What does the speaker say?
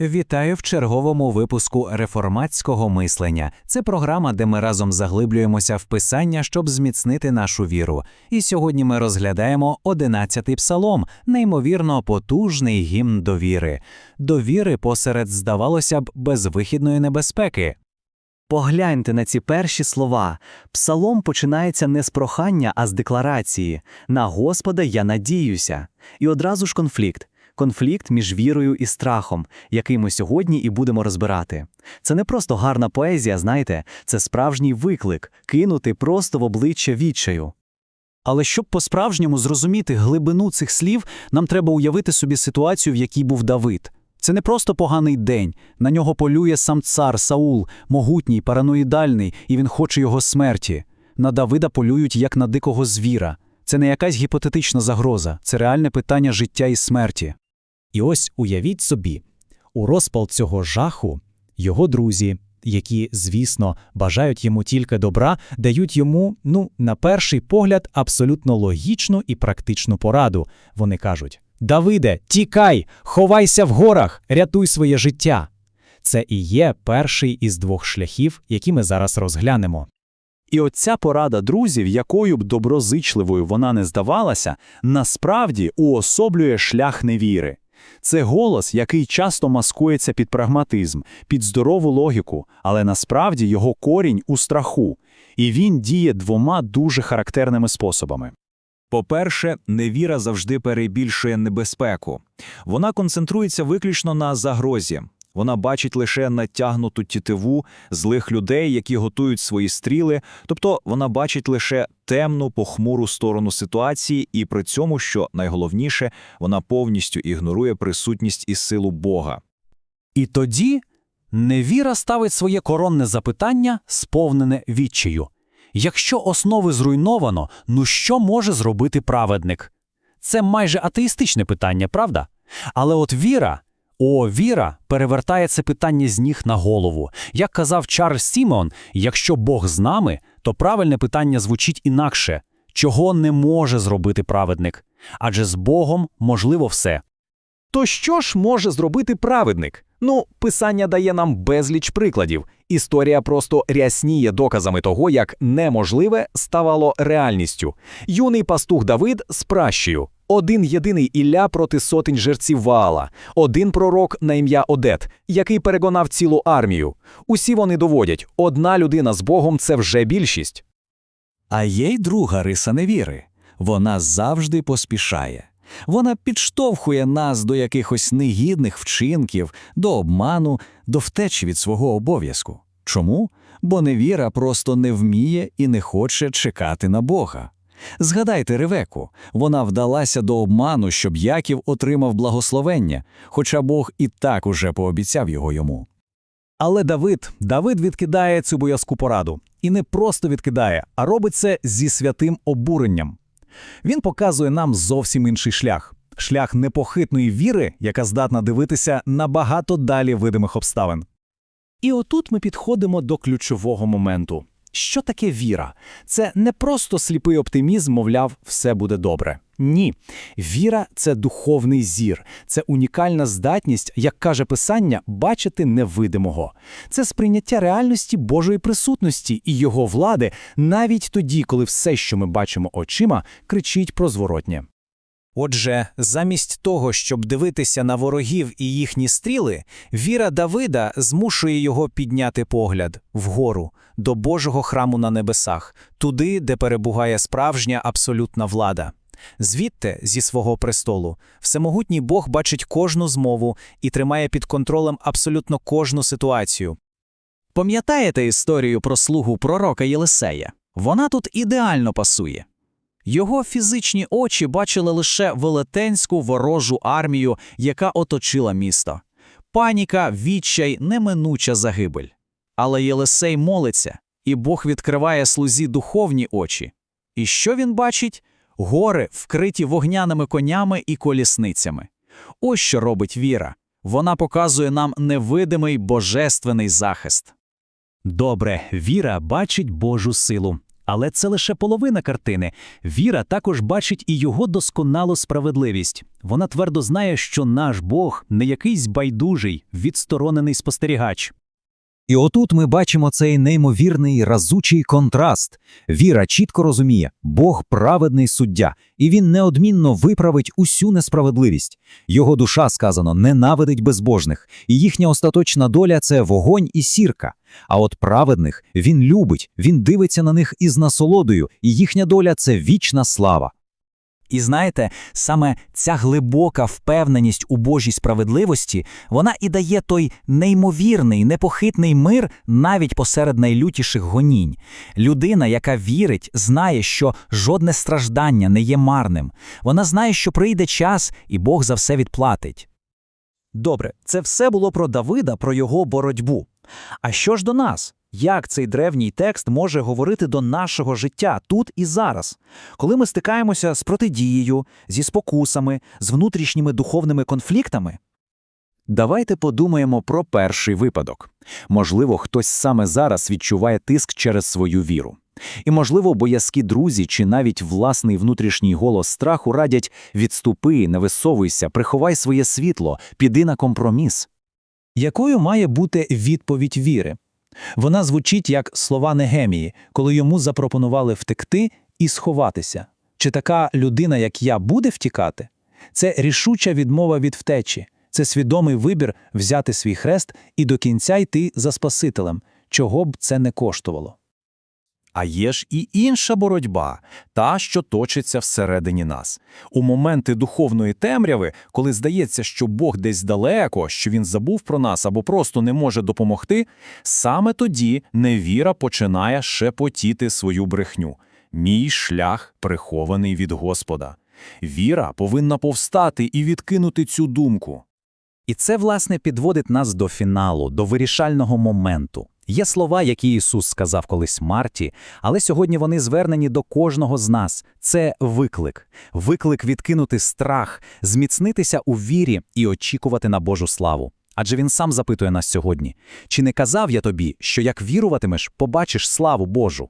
Вітаю в черговому випуску реформатського мислення. Це програма, де ми разом заглиблюємося в писання, щоб зміцнити нашу віру. І сьогодні ми розглядаємо одинадцятий псалом, неймовірно потужний гімн довіри. Довіри посеред, здавалося б, безвихідної небезпеки. Погляньте на ці перші слова. Псалом починається не з прохання, а з декларації На Господа я надіюся. І одразу ж конфлікт. Конфлікт між вірою і страхом, який ми сьогодні і будемо розбирати. Це не просто гарна поезія, знаєте, це справжній виклик кинути просто в обличчя відчаю. Але щоб по-справжньому зрозуміти глибину цих слів, нам треба уявити собі ситуацію, в якій був Давид. Це не просто поганий день. На нього полює сам цар Саул, могутній, параноїдальний, і він хоче його смерті. На Давида полюють як на дикого звіра. Це не якась гіпотетична загроза, це реальне питання життя і смерті. І ось уявіть собі, у розпал цього жаху його друзі, які, звісно, бажають йому тільки добра, дають йому, ну, на перший погляд, абсолютно логічну і практичну пораду. Вони кажуть: Давиде, тікай, ховайся в горах, рятуй своє життя. Це і є перший із двох шляхів, які ми зараз розглянемо. І оця порада друзів, якою б доброзичливою вона не здавалася, насправді уособлює шлях невіри. Це голос, який часто маскується під прагматизм, під здорову логіку, але насправді його корінь у страху, і він діє двома дуже характерними способами. По-перше, невіра завжди перебільшує небезпеку. Вона концентрується виключно на загрозі. Вона бачить лише натягнуту тітиву злих людей, які готують свої стріли, тобто вона бачить лише темну, похмуру сторону ситуації, і при цьому, що найголовніше, вона повністю ігнорує присутність і силу Бога. І тоді невіра ставить своє коронне запитання, сповнене відчаю. Якщо основи зруйновано, ну що може зробити праведник? Це майже атеїстичне питання, правда? Але от віра. О, віра перевертає це питання з ніг на голову. Як казав Чарльз Сімон, якщо Бог з нами, то правильне питання звучить інакше чого не може зробити праведник? Адже з Богом можливо все. То що ж може зробити праведник? Ну, писання дає нам безліч прикладів. Історія просто рясніє доказами того, як неможливе ставало реальністю. Юний пастух Давид з пращею. Один єдиний Ілля проти сотень жерців Ваала, один пророк на ім'я Одет, який переконав цілу армію. Усі вони доводять, одна людина з Богом це вже більшість. А є й друга риса невіри. Вона завжди поспішає. Вона підштовхує нас до якихось негідних вчинків, до обману, до втечі від свого обов'язку. Чому? Бо невіра просто не вміє і не хоче чекати на Бога. Згадайте Ревеку, вона вдалася до обману, щоб Яків отримав благословення, хоча Бог і так уже пообіцяв його йому. Але Давид, Давид відкидає цю боязку пораду. І не просто відкидає, а робить це зі святим обуренням. Він показує нам зовсім інший шлях шлях непохитної віри, яка здатна дивитися набагато далі видимих обставин. І отут ми підходимо до ключового моменту. Що таке віра? Це не просто сліпий оптимізм, мовляв, все буде добре. Ні. Віра це духовний зір, це унікальна здатність, як каже Писання, бачити невидимого. Це сприйняття реальності Божої присутності і його влади навіть тоді, коли все, що ми бачимо очима, кричить про зворотнє. Отже, замість того, щоб дивитися на ворогів і їхні стріли, віра Давида змушує його підняти погляд вгору, до Божого храму на небесах, туди, де перебуває справжня абсолютна влада. Звідти, зі свого престолу, всемогутній Бог бачить кожну змову і тримає під контролем абсолютно кожну ситуацію. Пам'ятаєте історію про слугу пророка Єлисея? Вона тут ідеально пасує. Його фізичні очі бачили лише велетенську ворожу армію, яка оточила місто. Паніка, відчай, неминуча загибель. Але Єлисей молиться, і Бог відкриває слузі духовні очі. І що він бачить? Гори, вкриті вогняними конями і колісницями. Ось що робить віра. Вона показує нам невидимий божественний захист. Добре, віра бачить Божу силу. Але це лише половина картини. Віра також бачить і його досконалу справедливість. Вона твердо знає, що наш Бог не якийсь байдужий, відсторонений спостерігач. І отут ми бачимо цей неймовірний разучий контраст. Віра чітко розуміє, Бог праведний суддя, і він неодмінно виправить усю несправедливість. Його душа, сказано, ненавидить безбожних, і їхня остаточна доля це вогонь і сірка. А от праведних він любить, він дивиться на них із насолодою, і їхня доля це вічна слава. І знаєте, саме ця глибока впевненість у Божій справедливості, вона і дає той неймовірний, непохитний мир навіть посеред найлютіших гонінь. Людина, яка вірить, знає, що жодне страждання не є марним. Вона знає, що прийде час, і Бог за все відплатить. Добре, це все було про Давида, про його боротьбу. А що ж до нас? Як цей древній текст може говорити до нашого життя тут і зараз, коли ми стикаємося з протидією, зі спокусами, з внутрішніми духовними конфліктами? Давайте подумаємо про перший випадок. Можливо, хтось саме зараз відчуває тиск через свою віру. І, можливо, боязкі друзі чи навіть власний внутрішній голос страху радять «відступи, не висовуйся, приховай своє світло, піди на компроміс». Якою має бути відповідь віри? Вона звучить як слова Негемії, коли йому запропонували втекти і сховатися. Чи така людина, як я, буде втікати? Це рішуча відмова від втечі, це свідомий вибір взяти свій хрест і до кінця йти за Спасителем, чого б це не коштувало. А є ж і інша боротьба, та, що точиться всередині нас. У моменти духовної темряви, коли здається, що Бог десь далеко, що він забув про нас або просто не може допомогти, саме тоді невіра починає шепотіти свою брехню. Мій шлях прихований від Господа. Віра повинна повстати і відкинути цю думку. І це, власне, підводить нас до фіналу, до вирішального моменту. Є слова, які Ісус сказав колись Марті, але сьогодні вони звернені до кожного з нас. Це виклик. Виклик відкинути страх, зміцнитися у вірі і очікувати на Божу славу. Адже Він сам запитує нас сьогодні: чи не казав я тобі, що як віруватимеш, побачиш славу Божу?